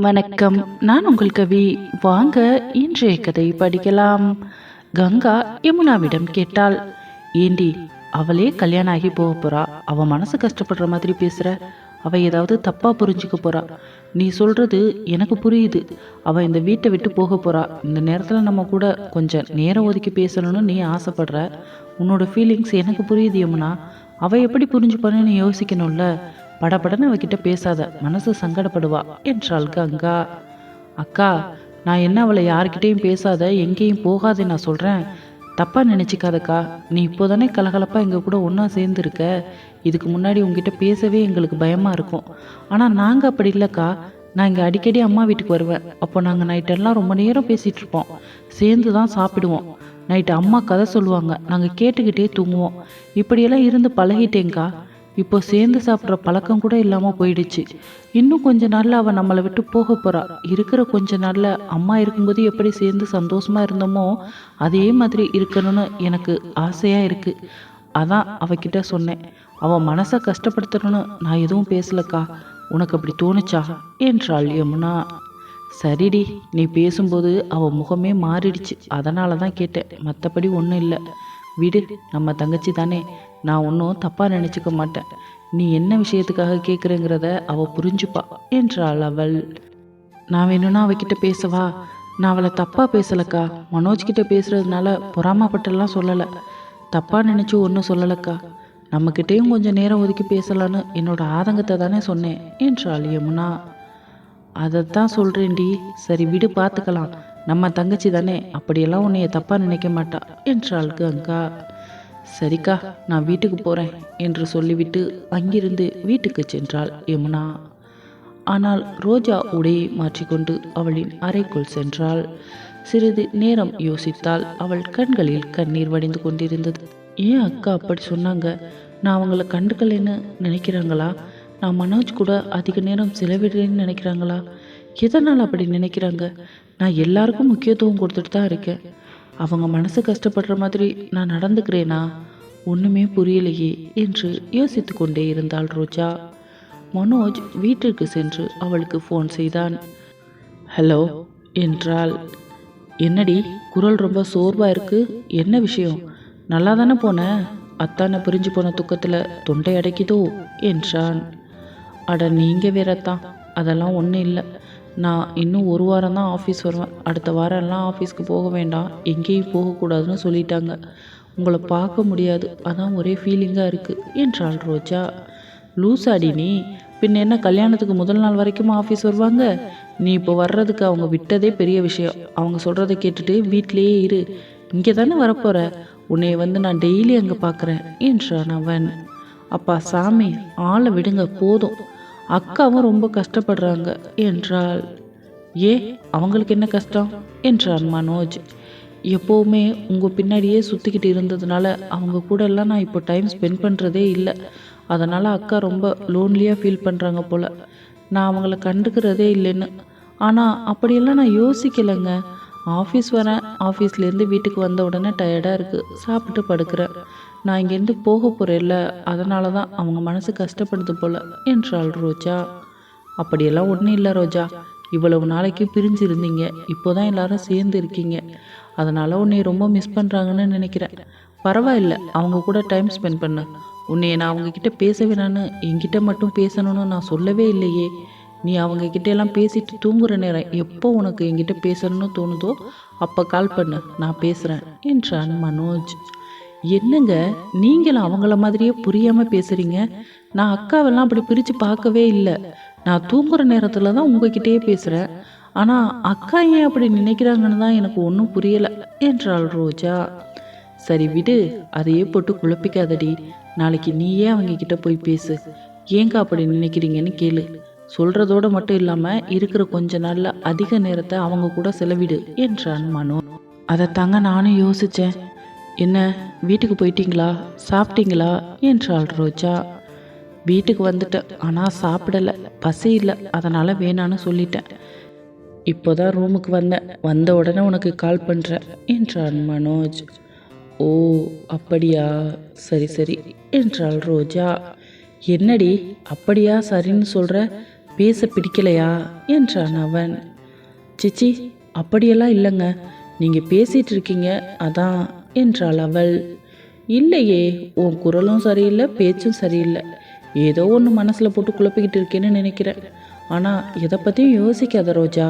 வணக்கம். நான் உங்கள் கவி. வாங்க இன்றைய கதை படிக்கலாம். கங்கா யமுனாவிடம் கேட்டாள் ஏண்டி அவளே கல்யாணம் ஆகி போக போறா. அவ மனசு கஷ்டப்படுற மாதிரி பேசுற. அவ ஏதாவது தப்பா புரிஞ்சுக்க போறா. நீ சொல்றது எனக்கு புரியுது. அவ இந்த வீட்டை விட்டு போக போறா. இந்த நேரத்துல நம்ம கூட கொஞ்சம் நேரம் ஒதுக்கி பேசணும்னு நீ ஆசைப்படுற. உன்னோட ஃபீலிங்ஸ் எனக்கு புரியுது யமுனா. அவ எப்படி புரிஞ்சுப்பான்னு நீ யோசிக்கணும்ல. படபடன்னு அவகிட்ட பேசாத மனசு சங்கடப்படுவா என்றாள் கங்கா. அக்கா நான் என்ன அவளை யாருக்கிட்டேயும் பேசாத எங்கேயும் போகாதே நான் சொல்கிறேன் தப்பாக நினச்சிக்காதக்கா. நீ இப்போதானே கலகலப்பாக எங்கள் கூட ஒன்றா சேர்ந்துருக்க. இதுக்கு முன்னாடி உங்ககிட்ட பேசவே எங்களுக்கு பயமாக இருக்கும். ஆனால் நாங்கள் அப்படி இல்லைக்கா. நான் இங்கே அடிக்கடி அம்மா வீட்டுக்கு வருவேன். அப்போ நாங்கள் நைட்டெல்லாம் ரொம்ப நேரம் பேசிகிட்டு இருப்போம். சேர்ந்து தான் சாப்பிடுவோம். நைட்டு அம்மா கதை சொல்லுவாங்க. நாங்கள் கேட்டுக்கிட்டே தூங்குவோம். இப்படியெல்லாம் இருந்து பழகிட்டேங்க்கா இப்போ சேர்ந்து சாப்பிட்ற பழக்கம் கூட இல்லாமல் போயிடுச்சு. இன்னும் கொஞ்ச நாளில் அவள் நம்மளை விட்டு போக போகிறா இருக்கிற கொஞ்ச நாளில் அம்மா இருக்கும்போது எப்படி சேர்ந்து சந்தோஷமா இருந்தோமோ அதே மாதிரி இருக்கணும்னு எனக்கு ஆசையாக இருக்குது அதான் அவகிட்ட சொன்னேன். அவள் மனசை கஷ்டப்படுத்தணும்னு நான் எதுவும் பேசலக்கா. உனக்கு அப்படி தோணுச்சா? என்றாள் யமுனா. சரிடி நீ பேசும்போது அவள் முகமே மாறிடுச்சு. அதனால தான் கேட்டேன். மற்றபடி ஒன்றும் இல்லை. விடு நம்ம தங்கச்சி தானே. நான் ஒன்றும் தப்பாக நினச்சிக்க மாட்டேன். நீ என்ன விஷயத்துக்காக கேட்குறேங்கிறத அவள் புரிஞ்சுப்பா என்றாள் அவள். நான் வேணும்னா அவகிட்ட பேசவா? நான் அவளை தப்பாக பேசலக்கா? மனோஜ் பேசுகிறதுனால பொறாமப்பட்டெல்லாம் சொல்லலை. தப்பாக நினச்சி ஒன்றும் சொல்லலக்கா. நம்மக்கிட்டேயும் கொஞ்சம் நேரம் ஒதுக்கி பேசலான்னு என்னோடய ஆதங்கத்தை தானே சொன்னேன் என்றாள் யமுனா. அதைத்தான் சொல்கிறேன்டி சரி விடு பார்த்துக்கலாம் நம்ம தங்கச்சி தானே. அப்படியெல்லாம் உன்னைய தப்பாக நினைக்க மாட்டா என்றாள் கங்கா. சரிக்கா நான் வீட்டுக்கு போகிறேன் என்று சொல்லிவிட்டு அங்கிருந்து வீட்டுக்கு சென்றாள் யமுனா. ஆனால் ரோஜா உடையை மாற்றிக்கொண்டு அவளின் அறைக்குள் சென்றாள். சிறிது நேரம் யோசித்தால் அவள் கண்களில் கண்ணீர் வடிந்து கொண்டிருந்தது. ஏன் அக்கா அப்படி சொன்னாங்க? நான் அவங்கள கண்டுக்கலைன்னு நினைக்கிறாங்களா? நான் மனோஜ் கூட அதிக நேரம் செலவிடுறேன்னு நினைக்கிறாங்களா? எதனால் அப்படி நினைக்கிறாங்க? நான் எல்லாருக்கும் முக்கியத்துவம் கொடுத்துட்டு தான் இருக்கேன். அவங்க மனசு கஷ்டப்படுற மாதிரி நான் நடந்துக்கிறேனா? ஒன்றுமே புரியலையே என்று யோசித்து கொண்டே இருந்தாள் ரோஜா. மனோஜ் வீட்டிற்கு சென்று அவளுக்கு ஃபோன் செய்தான். ஹலோ என்றாள். என்னடி குரல் ரொம்ப சோர்வாக இருக்கு. என்ன விஷயம்? நல்லா தானே போன? அத்தானை பிரிஞ்சு போன துக்கத்தில் தொண்டை அடைக்குதோ? என்றான். அட நீங்கள் வேறத்தான் அதெல்லாம் ஒன்றும் இல்லை. நான் இன்னும் ஒரு வாரம் தான் ஆஃபீஸ் வருவேன். அடுத்த வாரம்லாம் ஆஃபீஸ்க்கு போக வேண்டாம். எங்கேயும் போகக்கூடாதுன்னு சொல்லிட்டாங்க. உங்களை பார்க்க முடியாது. அதான் ஒரே ஃபீலிங்காக இருக்குது என்றாள் ரோஜா. லூசாடி நீ பின்ன என்ன கல்யாணத்துக்கு முதல் நாள் வரைக்கும் ஆஃபீஸ் வருவாங்க? நீ இப்போ வர்றதுக்கு அவங்க விட்டதே பெரிய விஷயம். அவங்க சொல்கிறத கேட்டுட்டு வீட்டிலேயே இரு. இங்கே தானே வரப்போகிற உன்னைய வந்து நான் டெய்லி அங்கே பார்க்குறேன் என்றான் அவன். அப்பா சாமி ஆளை விடுங்க போதும். அக்காவும் ரொம்ப கஷ்டப்படுறாங்க என்றாள். ஏ அவங்களுக்கு என்ன கஷ்டம்? என்றான் மனோஜ். எப்போவுமே உங்கள் பின்னாடியே சுற்றிக்கிட்டு இருந்ததுனால அவங்க கூட எல்லாம் நான் இப்போ டைம் ஸ்பெண்ட் பண்ணுறதே இல்லை. அதனால் அக்கா ரொம்ப லோன்லியாக ஃபீல் பண்ணுறாங்க போல். நான் அவங்கள கண்டுக்கிறதே இல்லைன்னு. ஆனால் அப்படியெல்லாம் நான் யோசிக்கலைங்க. ஆஃபீஸ் வரேன். ஆஃபீஸ்லேருந்து வீட்டுக்கு வந்த உடனே டயர்டாக இருக்குது சாப்பிட்டு படுக்கிறேன். நான் இங்கேருந்து போக போகிறேன்ல அதனால தான் அவங்க மனசு கஷ்டப்படுது போல் என்றாள் ரோஜா. அப்படியெல்லாம் ஒன்றும் இல்லை ரோஜா. இவ்வளவு நாளைக்கு பிரிஞ்சிருந்தீங்க இப்போ தான் எல்லாரும் சேர்ந்து இருக்கீங்க. அதனால் உன்னை ரொம்ப மிஸ் பண்ணுறாங்கன்னு நினைக்கிறேன். பரவாயில்ல அவங்க கூட டைம் ஸ்பெண்ட் பண்ணு. உன்னைய நான் அவங்கக்கிட்ட பேச வேணான்னு என்கிட்ட மட்டும் பேசணும்னு நான் சொல்லவே இல்லையே. நீ அவங்கக்கிட்ட எல்லாம் பேசிட்டு தூங்குற நேரம் எப்போ உனக்கு என்கிட்ட பேசணும்னு தோணுதோ அப்போ கால் பண்ணு நான் பேசுகிறேன் என்றான் மனோஜ். என்னங்க? நீங்களும் அவங்கள மாதிரியே புரியாமல் பேசுகிறீங்க நான் அக்காவெல்லாம் அப்படி பிரித்து பார்க்கவே இல்லை. நான் தூங்குற நேரத்தில் தான் உங்ககிட்டயே பேசுகிறேன் ஆனால் அக்கா ஏன் அப்படி நினைக்கிறாங்கன்னு தான் எனக்கு ஒன்றும் புரியலை என்றாள் ரோஜா. சரி விடு அதையே போட்டு குழப்பிக்காதடி. நாளைக்கு நீயே அவங்க கிட்ட போய் பேசு. ஏங்க அப்படி நினைக்கிறீங்கன்னு கேளு. சொல்றதோட மட்டும் இல்லாமல் இருக்கிற கொஞ்ச நாள்ல அதிக நேரத்தை அவங்க கூட செலவிடு என்றான் மனோ. அதைத்தாங்க நானும் யோசித்தேன் என்ன வீட்டுக்கு போயிட்டீங்களா? சாப்பிட்டீங்களா? என்றாள் ரோஜா. வீட்டுக்கு வந்துட்டேன் ஆனால் சாப்பிடலை பசி இல்லை அதனால் வேணான்னு சொல்லிட்டேன். இப்போதான் ரூமுக்கு வந்தேன் வந்த உடனே உனக்கு கால் பண்ணுறேன் என்றான் மனோஜ். ஓ அப்படியா? சரி சரி என்றாள் ரோஜா. என்னடி அப்படியா சரின்னு சொல்கிற பேச பிடிக்கலையா? என்றான் அவன். சிச்சி அப்படியெல்லாம் இல்லைங்க. நீங்கள் பேசிகிட்டு இருக்கீங்க அதான் என்றாள் அவள். இல்லையே உன் குரலும் சரியில்லை பேச்சும் சரியில்லை. ஏதோ ஒன்று மனசில் போட்டு குழப்பிக்கிட்டு இருக்கேன்னு நினைக்கிறேன். ஆனால் எதை பற்றியும் யோசிக்காத ரோஜா.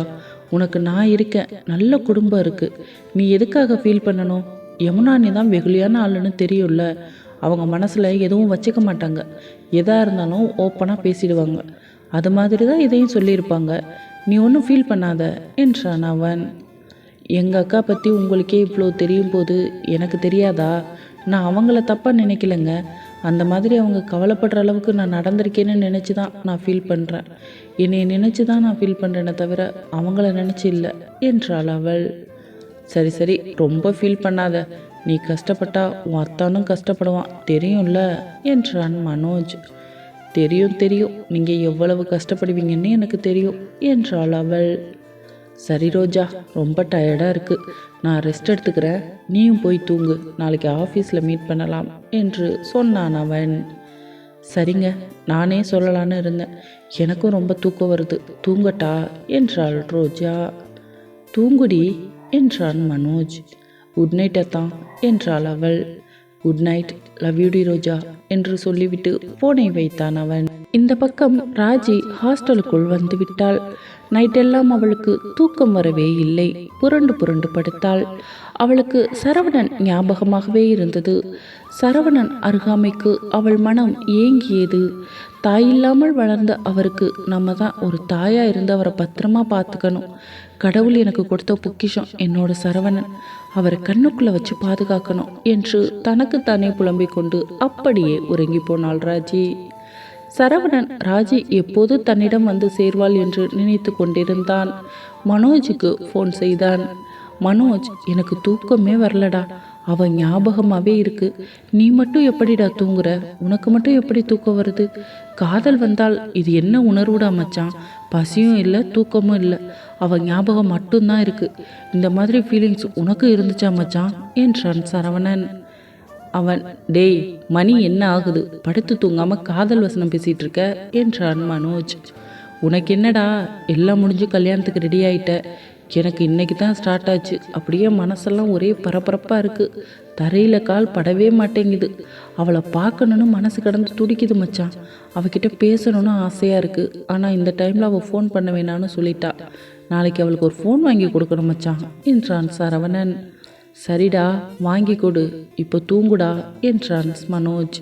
உனக்கு நான் இருக்கேன். நல்ல குடும்பம் இருக்குது நீ எதுக்காக ஃபீல் பண்ணணும்? யமுனா நீ தான் வெகுளியான ஆளுன்னு தெரியும்ல. அவங்க மனசில் எதுவும் வச்சுக்க மாட்டாங்க. எதாக இருந்தாலும் ஓப்பனாக பேசிடுவாங்க. அது மாதிரி தான் இதையும் சொல்லியிருப்பாங்க. நீ ஒன்றும் ஃபீல் பண்ணாத என்றான் அவன். எங்கள் அக்கா பற்றி உங்களுக்கே இவ்வளோ தெரியும் போது எனக்கு தெரியாதா? நான் அவங்கள தப்பாக நினைக்கலங்க. அந்த மாதிரி அவங்க கவலைப்படுற அளவுக்கு நான் நடந்திருக்கேன்னு நினச்சி தான் நான் ஃபீல் பண்ணுறேன் என்னை நினச்சி தான் நான் ஃபீல் பண்ணுறேனே தவிர அவங்கள நினச்சி இல்லை என்றாள் அவள். சரி சரி ரொம்ப ஃபீல் பண்ணாத. நீ கஷ்டப்பட்டா உன் அத்தானும் கஷ்டப்படுவான். தெரியும்ல என்றான் மனோஜ். தெரியும் தெரியும். நீங்கள் எவ்வளவு கஷ்டப்படுவீங்கன்னு எனக்கு தெரியும் என்றாள் அவள். சரி ரோஜா ரொம்ப டயர்டாக இருக்குது நான் ரெஸ்ட் எடுத்துக்கிறேன். நீயும் போய் தூங்கு. நாளைக்கு ஆஃபீஸில் மீட் பண்ணலாம் என்று சொன்னான் அவன். சரிங்க நானே சொல்லலான்னு இருந்தேன். எனக்கும் ரொம்ப தூக்கம் வருது. தூங்கட்டா? என்றாள் ரோஜா. தூங்குடி என்றான் மனோஜ். குட் நைட் அத்தான் என்றாள் அவள். குட் நைட் லவ் யூடி ரோஜா என்று சொல்லிவிட்டு போனை வைத்தான் அவன். இந்த பக்கம் ராஜி ஹாஸ்டலுக்குள் வந்து விட்டாள். நைட்டெல்லாம் அவளுக்கு தூக்கம் வரவே இல்லை. புரண்டு புரண்டு படுத்தாள். அவளுக்கு சரவணன் ஞாபகமாகவே இருந்தது. சரவணன் அருகாமைக்கு அவள் மனம் ஏங்கியது. தாயில்லாமல் வளர்ந்த அவருக்கு நம்ம தான் ஒரு தாயாக இருந்து அவரை பத்திரமா பார்த்துக்கணும். கடவுள் எனக்கு கொடுத்த பொக்கிஷம் என்னோட சரவணன். அவரை கண்ணுக்குள்ளே வச்சு பாதுகாக்கணும் என்று தனக்குத்தானே புலம்பிக் கொண்டு அப்படியே உறங்கி போனாள் ராஜி. சரவணன் ராஜி எப்போது தன்னிடம் வந்து சேர்வாள் என்று நினைத்து கொண்டிருந்தான். மனோஜுக்கு ஃபோன் செய்தான். மனோஜ் எனக்கு தூக்கமே வரலடா. அவன் ஞாபகமாகவே இருக்கு. நீ மட்டும் எப்படிடா தூங்குற? உனக்கு மட்டும் எப்படி தூக்கம் வருது? காதல் வந்தால் இது என்ன உணர்வுடா மச்சான்? பசியும் இல்லை தூக்கமும் இல்லை. அவன் ஞாபகம் மட்டும்தான் இருக்கு. இந்த மாதிரி ஃபீலிங்ஸ் உனக்கு இருந்துச்சா மச்சான்? என்றான் சரவணன். அவன் டேய் மணி என்ன ஆகுது? படுத்து தூங்காம காதல் வசனம் பேசிட்டு இருக்க என்றான் மனோஜ். உனக்கு என்னடா? எல்லாம் முடிஞ்சு கல்யாணத்துக்கு ரெடி ஆயிட்ட. எனக்கு இன்னைக்கு தான் ஸ்டார்ட் ஆச்சு. அப்படியே மனசெல்லாம் ஒரே பரபரப்பாக இருக்குது தரையில் கால் படவே மாட்டேங்குது. அவளை பார்க்கணுன்னு மனசு கடந்து துடிக்குது மச்சான். அவகிட்ட பேசணும்னு ஆசையாக இருக்குது ஆனால் இந்த டைமில் அவள் ஃபோன் பண்ண வேணான்னு சொல்லிட்டா. நாளைக்கு அவளுக்கு ஒரு ஃபோன் வாங்கி கொடுக்கணும் மச்சான் என்றான் சரவணன். சரிடா வாங்கி கொடு இப்போ தூங்குடா என்றான் மனோஜ்.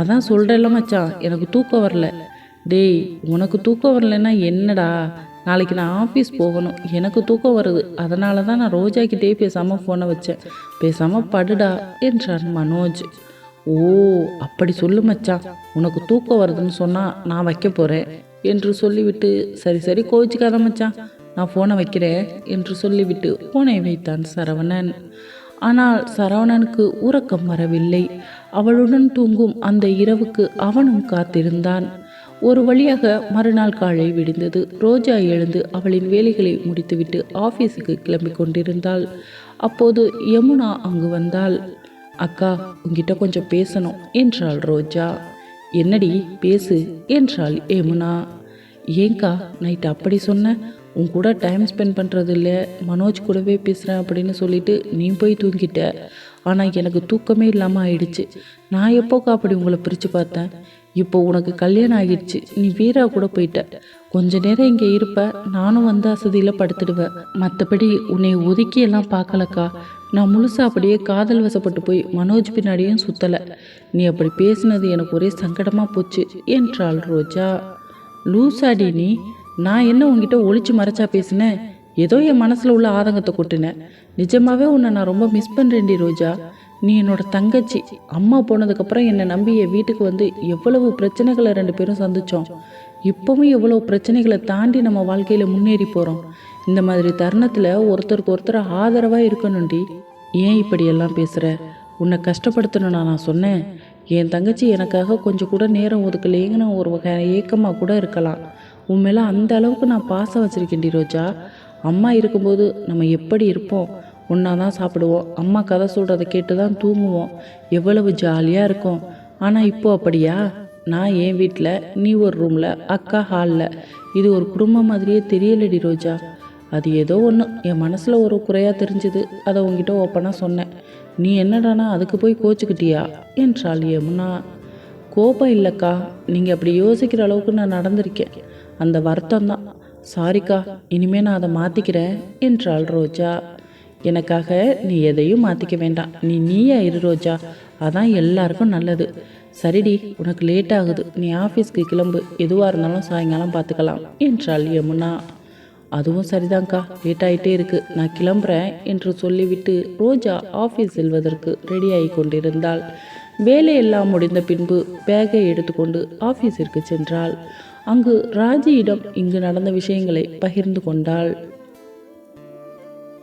அதான் சொல்கிறேன்ல மச்சான் எனக்கு தூக்கம் வரல. டேய் உனக்கு தூக்கம் வரலன்னா என்னடா? நாளைக்கு நான் ஆஃபீஸ் போகணும் எனக்கு தூக்கம் வருது. அதனால தான் நான் ரோஜாக்கிட்டே பேசாமல் ஃபோனை வச்சேன். பேசாமல் படுடா என்றான் மனோஜ். ஓ அப்படி சொல்லு மச்சான் உனக்கு தூக்கம் வருதுன்னு சொன்னால் நான் வைக்க போகிறேன் என்று சொல்லிவிட்டு சரி சரி கோவிச்சுக்காத மச்சான். நான் ஃபோனை வைக்கிறேன் என்று சொல்லிவிட்டு ஃபோனை வைத்தான் சரவணன். ஆனால் சரவணனுக்கு உறக்கம் வரவில்லை. அவளுடன் தூங்கும் அந்த இரவுக்கு அவனும் காத்திருந்தான். ஒரு வழியாக மறுநாள் காலை விடிந்தது. ரோஜா எழுந்து அவளின் வேலைகளை முடித்துவிட்டு ஆஃபீஸுக்கு கிளம்பி கொண்டிருந்தாள். அப்போது யமுனா அங்கு வந்தாள். அக்கா உங்ககிட்ட கொஞ்சம் பேசணும் என்றாள் ரோஜா. என்னடி பேசு என்றாள் யமுனா. ஏங்கா நைட் அப்படி சொன்ன? உன் கூட டைம் ஸ்பெண்ட் பண்ணுறது இல்லை. மனோஜ் கூடவே பேசுகிறேன் அப்படின்னு சொல்லிட்டு நீ போய் தூங்கிட்ட. ஆனால் எனக்கு தூக்கமே இல்லாமல் ஆயிடுச்சு. நான் எப்போக்கா அப்படி உங்களை பிரித்து பார்த்தேன்? இப்போ உனக்கு கல்யாணம் ஆகிடுச்சு. நீ வீரா கூட போயிட்ட. கொஞ்ச நேரம் இங்கே இருப்ப. நானும் வந்து அசதியில் படுத்துடுவேன். மற்றபடி உன்னை ஒதுக்கியெல்லாம் பார்க்கலக்கா. நான் முழுசாக அப்படியே காதல் வசப்பட்டு போய் மனோஜ் பின்னாடியும் சுற்றலை நீ அப்படி பேசினது எனக்கு ஒரே சங்கடமாக போச்சு என்றாள் ரோஜா. லூசாடி நீ. நான் என்ன உங்ககிட்ட ஒழிச்சு மறைச்சா பேசினேன் ஏதோ என் மனசில் உள்ள ஆதங்கத்தை கொட்டினேன் நிஜமாகவே உன்னை நான் ரொம்ப மிஸ் பண்ணுறேன்டி ரோஜா. நீ என்னோட தங்கச்சி. அம்மா போனதுக்கப்புறம் என்னை நம்பி என் வீட்டுக்கு வந்து எவ்வளவு பிரச்சனைகளை ரெண்டு பேரும் சந்தித்தோம் இப்போவும் எவ்வளோ பிரச்சனைகளை தாண்டி நம்ம வாழ்க்கையில் முன்னேறி போகிறோம் இந்த மாதிரி தருணத்தில் ஒருத்தருக்கு ஒருத்தர் ஆதரவாக இருக்கணும்டி. ஏன் இப்படியெல்லாம் பேசுகிற உன்னை கஷ்டப்படுத்தணும்னா நான் சொன்னேன். என் தங்கச்சி எனக்காக கொஞ்சம் கூட நேரம் ஒதுக்கலேங்கன்னு ஒரு வகை ஏக்கமாக கூட இருக்கலாம். உன் மேலே அந்த அளவுக்கு நான் பாசம் வச்சுருக்கேன்டி ரோஜா. அம்மா இருக்கும்போது நம்ம எப்படி இருப்போம்? ஒன்றா தான் சாப்பிடுவோம். அம்மா கதை சொல்கிறத கேட்டு தான் தூங்குவோம். எவ்வளவு ஜாலியாக இருக்கும். ஆனால் இப்போது அப்படியா? நான் என் வீட்டில் நீ ஒரு ரூமில் அக்கா ஹாலில் இது ஒரு குடும்பம் மாதிரியே தெரியலடி ரோஜா. அது ஏதோ ஒன்று என் மனசில் ஒரு குறையாக தெரிஞ்சுது. அதை உங்ககிட்ட ஓப்பனாக சொன்னேன். நீ என்னடானா அதுக்கு போய் கோச்சுக்கிட்டியா? என்றாள் யமுனா. கோபம் இல்லைக்கா. நீங்கள் அப்படி யோசிக்கிற அளவுக்கு நான் நடந்திருக்கேன். அந்த வருத்தம் தான். சாரிக்கா இனிமே நான் அதை மாற்றிக்கிறேன் என்றாள் ரோஜா. எனக்காக நீ எதையும் மாற்றிக்க வேண்டாம். நீ நீயா இரு ரோஜா. அதான் எல்லாருக்கும் நல்லது. சரிடி உனக்கு லேட் ஆகுது. நீ ஆஃபீஸ்க்கு கிளம்பு. எதுவாக இருந்தாலும் சாயங்காலம் பார்த்துக்கலாம் என்றாள் யமுனா. அதுவும் சரிதான்க்கா. லேட் ஆகிட்டே இருக்கு. நான் கிளம்புறேன் என்று சொல்லிவிட்டு ரோஜா ஆஃபீஸ் செல்வதற்கு ரெடியாகி கொண்டிருந்தாள். வேலையெல்லாம் முடிந்த பின்பு பேக்கை எடுத்துக்கொண்டு ஆஃபீஸிற்கு சென்றாள். அங்கு ராஜியிடம் இங்கு நடந்த விஷயங்களை பகிர்ந்து கொண்டாள்.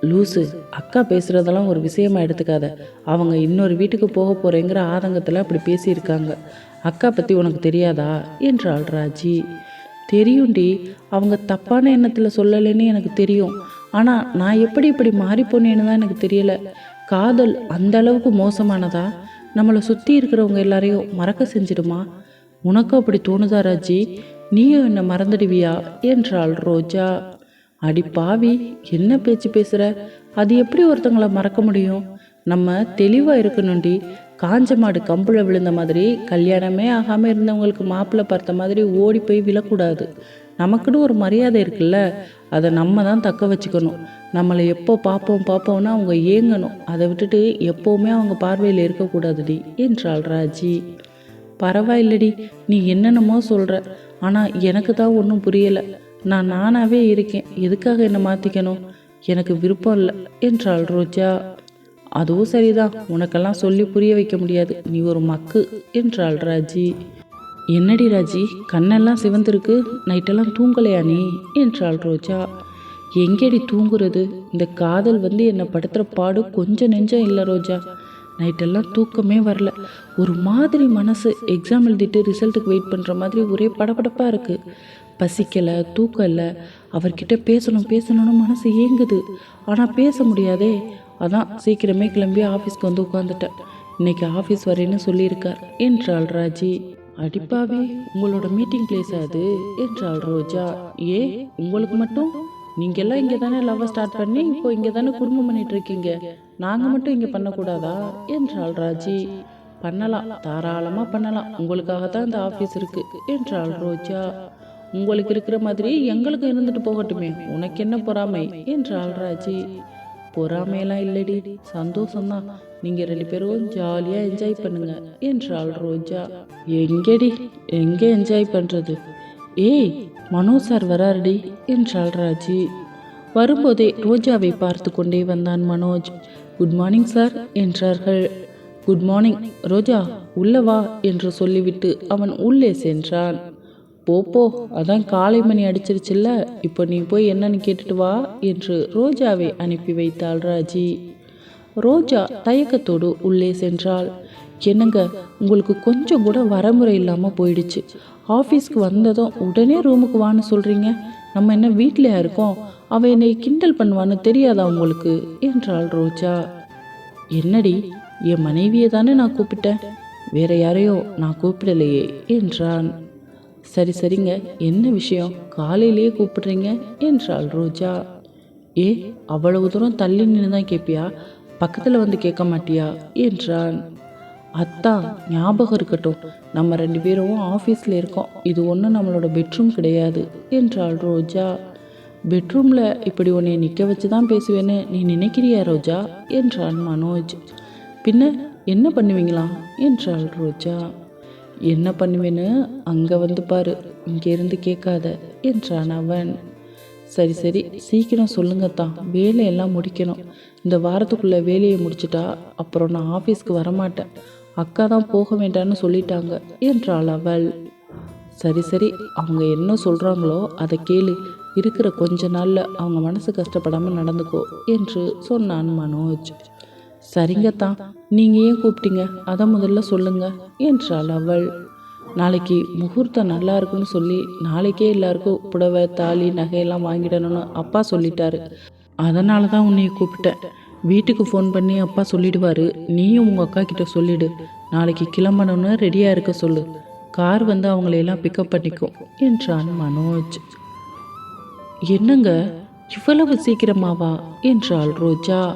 லூசு அக்கா பேசுகிறதெல்லாம் ஒரு விஷயமா எடுத்துக்காத. அவங்க இன்னொரு வீட்டுக்கு போக போகிறேங்கிற ஆதங்கத்தில் அப்படி பேசியிருக்காங்க. அக்கா பற்றி உனக்கு தெரியாதா? என்றாள் ராஜி. தெரியும்டி அவங்க தப்பான எண்ணத்தில் சொல்லலைன்னு எனக்கு தெரியும். ஆனால் நான் எப்படி இப்படி மாறிப்போனேன்னு தான் எனக்கு தெரியல. காதல் அந்த அளவுக்கு மோசமானதா? நம்மளை சுற்றி இருக்கிறவங்க எல்லாரையும் மறக்க செஞ்சிடுமா? உனக்கும் அப்படி தோணுதா ராஜி? நீயும் என்னை மறந்துடுவியா? என்றாள் ரோஜா. அடி பாவி என்ன பேச்சு பேசுகிற அது எப்படி ஒருத்தங்களை மறக்க முடியும்? நம்ம தெளிவாக இருக்கணும்டி. காஞ்ச மாடு கம்புல விழுந்த மாதிரி கல்யாணமே ஆகாமல் இருந்தவங்களுக்கு மாப்பிள்ளை பார்த்த மாதிரி ஓடி போய் விழக்கூடாது. நமக்குன்னு ஒரு மரியாதை இருக்குல்ல? அதை நம்ம தான் தக்க வச்சுக்கணும். நம்மளை எப்போ பார்ப்போம் பார்ப்போம்னா அவங்க ஏங்கணும். அதை விட்டுட்டு எப்போவுமே அவங்க பார்வையில் இருக்கக்கூடாதுடி என்றாள் ராஜி. பரவாயில்லடி நீ என்னென்னமோ சொல்கிற ஆனால் எனக்கு தான் ஒன்றும் புரியலை. நான் நானாகவே இருக்கேன். எதுக்காக என்னை மாற்றிக்கணும் எனக்கு விருப்பம் இல்லை என்றாள் ரோஜா. அதுவும் சரிதான் உனக்கெல்லாம் சொல்லி புரிய வைக்க முடியாது. நீ ஒரு மக்கு என்றாள் ராஜி. என்னடி ராஜி? கண்ணெல்லாம் சிவந்திருக்கு. நைட்டெல்லாம் தூங்கலையா நீ? என்றாள் ரோஜா. எங்கேடி தூங்குறது? இந்த காதல் வந்து என்னை படுத்துகிற பாடு கொஞ்சம் நெஞ்சம் இல்லை ரோஜா. நைட்டெல்லாம் தூக்கமே வரல. ஒரு மாதிரி மனசு. எக்ஸாம் எழுதிட்டு ரிசல்ட்டுக்கு வெயிட் பண்ணுற மாதிரி ஒரே படபடப்பாக இருக்குது பசிக்கலை தூக்கம் இல்லை. அவர்கிட்ட பேசணும் பேசணும்னு மனசு ஏங்குது. ஆனால் பேச முடியாதே. அதான் சீக்கிரமே கிளம்பி ஆஃபீஸ்க்கு வந்து உட்காந்துட்டேன் இன்னைக்கு ஆஃபீஸ் வரேன்னு சொல்லியிருக்கார். என்றாள் ராஜி. அடிப்பாவே உங்களோட மீட்டிங் பிளேஸ் அது? என்றாள் ரோஜா. ஏ உங்களுக்கு மட்டும்? நீங்க எல்லாம் தானே லவ் ஸ்டார்ட் பண்ணி இப்போ இங்கே தானே குடும்பம் பண்ணிட்டு இருக்கீங்க? நாங்க மட்டும் இங்க பண்ணக்கூடாதா? என்றாள் ராஜி. பண்ணலாம். தாராளமா பண்ணலாம். உங்களுக்காக தான் இந்த ஆபீஸ் இருக்கு. என்றாள் ரோஜா. உங்களுக்கு இருக்கிற மாதிரி எங்களுக்கு இருந்துட்டு போகட்டுமே. உனக்கு என்ன பொறாமை? என்றாள் ராஜி. பொறாமையெல்லாம் இல்லடி. சந்தோஷம்தான். நீங்க ரெண்டு பேரும் ஜாலியா என்ஜாய் பண்ணுங்க. என்றாள் ரோஜா. எங்கடி? எங்க என்ஜாய் பண்றது? ஏய் மனோ சார் வராருடி. என்றாள் ராஜி. வரும்போதே ரோஜாவை பார்த்து கொண்டே வந்தான் மனோஜ். குட் மார்னிங் சார் என்றார்கள். குட் மார்னிங் ரோஜா உள்ள வா என்று சொல்லிவிட்டு அவன் உள்ளே சென்றான். போப்போ அதான் காலை மணி அடிச்சிருச்சுல்ல இப்போ நீ போய் என்னன்னு கேட்டுட்டு வா என்று ரோஜாவை அனுப்பி வைத்தாள் ராஜி. ரோஜா தயக்கத்தோடு உள்ளே சென்றாள். என்னங்க உங்களுக்கு கொஞ்சம் கூட வரமுறை இல்லாமல் போயிடுச்சு. ஆஃபீஸ்க்கு வந்ததும் உடனே ரூமுக்கு வான்னு சொல்கிறீங்க நம்ம என்ன வீட்டிலையா இருக்கோம்? அவன் என்னை கிண்டல் பண்ணுவான்னு தெரியாதா உங்களுக்கு? என்றாள் ரோஜா. என்னடி என் மனைவியை தானே நான் கூப்பிட்டேன். வேற யாரையோ நான் கூப்பிடலையே என்றான். சரி சரிங்க என்ன விஷயம்? காலையிலேயே கூப்பிடுறீங்க என்றாள் ரோஜா. ஏ அவ்வளவு தூரம் தள்ளி நின்று தான் கேட்பியா பக்கத்தில் வந்து கேட்க மாட்டியா? என்றான். அத்தா ஞாபகம் இருக்கட்டும். நம்ம ரெண்டு பேரும் ஆஃபீஸில் இருக்கோம். இது ஒன்றும் நம்மளோட பெட்ரூம் கிடையாது என்றாள் ரோஜா. பெட்ரூமில் இப்படி உன்னை நிற்க வச்சு தான் பேசுவேன்னு நீ நினைக்கிறியா ரோஜா? என்றான் மனோஜ். பின்ன என்ன பண்ணுவீங்களா? என்றாள் ரோஜா. என்ன பண்ணுவேன்னு அங்கே வந்து பாரு இங்கேருந்து கேட்காத என்றான் அவன். சரி சரி சீக்கிரம் சொல்லுங்கத்தான் வேலையெல்லாம் முடிக்கணும். இந்த வாரத்துக்குள்ளே வேலையை முடிச்சிட்டா அப்புறம் நான் ஆஃபீஸ்க்கு வரமாட்டேன். அக்கா தான் போக வேண்டான்னு சொல்லிட்டாங்க என்றாள் அவள். சரி சரி அவங்க என்ன சொல்கிறாங்களோ அதை கேளு இருக்கிற கொஞ்ச நாளில் அவங்க மனசு கஷ்டப்படாமல் நடந்துக்கோ என்று சொன்னான் மனோஜ். சரிங்கத்தான் நீங்கள் ஏன் கூப்பிட்டீங்க? அதை முதல்ல சொல்லுங்க என்றாள் அவள். நாளைக்கு முகூர்த்தம் நல்லா இருக்குன்னு சொல்லி நாளைக்கே எல்லாருக்கும் புடவை தாலி நகையெல்லாம் வாங்கிடணும்னு அப்பா சொல்லிட்டாரு. அதனால தான் உன்னை கூப்பிட்டேன். வீட்டுக்கு ஃபோன் பண்ணி அப்பா சொல்லிடுவார். நீயும் உங்கள் அக்கா கிட்ட சொல்லிடு. நாளைக்கு கிளம்பணும்னு ரெடியாக இருக்க சொல்லு. கார் வந்து அவங்களையெல்லாம் பிக்கப் பண்ணிக்கும் என்றான் மனோஜ். என்னங்க இவ்வளவு சீக்கிரமாவா? என்றாள் ரோஜா.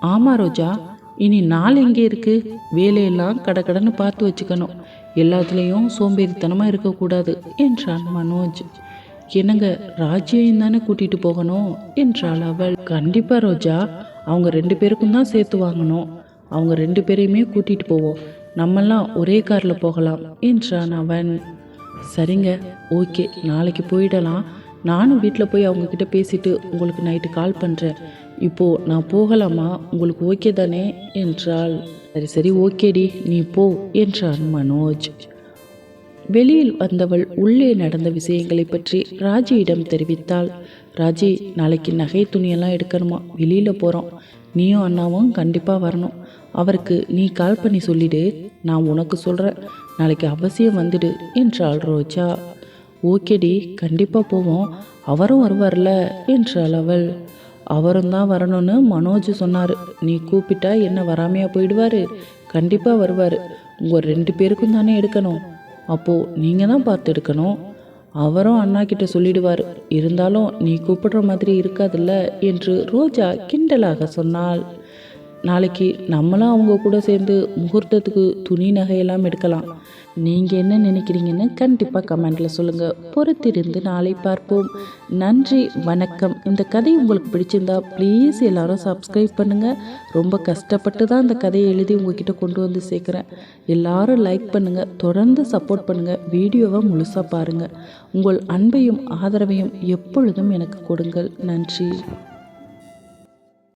ஆமா ரோஜா இனி நாள் எங்கே இருக்கு? வேலையெல்லாம் கடகடன்னு பார்த்து வச்சுக்கணும். எல்லாத்துலேயும் சோம்பேறித்தனமாக இருக்கக்கூடாது என்றான் மனோஜ். என்னங்க ராஜ்யம் தானே கூட்டிட்டு போகணும்? என்றாள் அவள். கண்டிப்பா ரோஜா அவங்க ரெண்டு பேருக்கும் தான் சேர்த்து வாங்கணும். அவங்க ரெண்டு பேரையுமே கூட்டிட்டு போவோம். நம்மெல்லாம் ஒரே காரில் போகலாம் என்றான் அவன். சரிங்க ஓகே நாளைக்கு போயிடலாம். நானும் வீட்டில் போய் அவங்கக்கிட்ட பேசிட்டு உங்களுக்கு நைட்டு கால் பண்ணுறேன் இப்போது நான் போகலாமா? உங்களுக்கு ஓகே தானே? என்றாள். சரி சரி ஓகேடி நீ போ என்றான் மனோஜ். வெளியில் வந்தவள் உள்ளே நடந்த விஷயங்களை பற்றி ராஜியிடம் தெரிவித்தாள். ராஜி நாளைக்கு நகை துணியெல்லாம் எடுக்கணுமா? வெளியில் போகிறோம் நீயும் அண்ணாவும் கண்டிப்பாக வரணும். அவருக்கு நீ கால் பண்ணி சொல்லிடு. நான் உனக்கு சொல்கிறேன் நாளைக்கு அவசியம் வந்துடு என்றாள் ரோஜா. ஓகேடி கண்டிப்பாக போவோம். அவரும் வருவார்ல என்றாள் அவள் அவரும் தான் வரணும்னு மனோஜ் சொன்னார். நீ கூப்பிட்டா என்ன வராமையா போயிடுவார்? கண்டிப்பாக வருவார். உங்கள் ரெண்டு பேருக்கும் தானே எடுக்கணும். அப்போது நீங்கள் தான் பார்த்து எடுக்கணும். அவரும் அண்ணா கிட்ட சொல்லிடுவார். இருந்தாலும் நீ கூப்பிடுற மாதிரி இருக்காதுல்ல என்று ரோஜா கிண்டலாக சொன்னாள். நாளைக்கு நம்மளும் அவங்க கூட சேர்ந்து முகூர்த்தத்துக்கு துணி நகையெல்லாம் எடுக்கலாம். நீங்கள் என்ன நினைக்கிறீங்கன்னு கண்டிப்பாக கமெண்டில் சொல்லுங்கள் பொறுத்திருந்து நாளை பார்ப்போம். நன்றி வணக்கம். இந்த கதை உங்களுக்கு பிடிச்சிருந்தா ப்ளீஸ் எல்லாரும் சப்ஸ்கிரைப் பண்ணுங்கள் ரொம்ப கஷ்டப்பட்டு தான் இந்த கதையை எழுதி உங்ககிட்ட கொண்டு வந்து சேர்க்குறேன். எல்லாரும் லைக் பண்ணுங்கள் தொடர்ந்து சப்போர்ட் பண்ணுங்கள் வீடியோவை முழுசாக பாருங்கள் உங்கள் அன்பையும் ஆதரவையும் எப்பொழுதும் எனக்கு கொடுங்கள். நன்றி.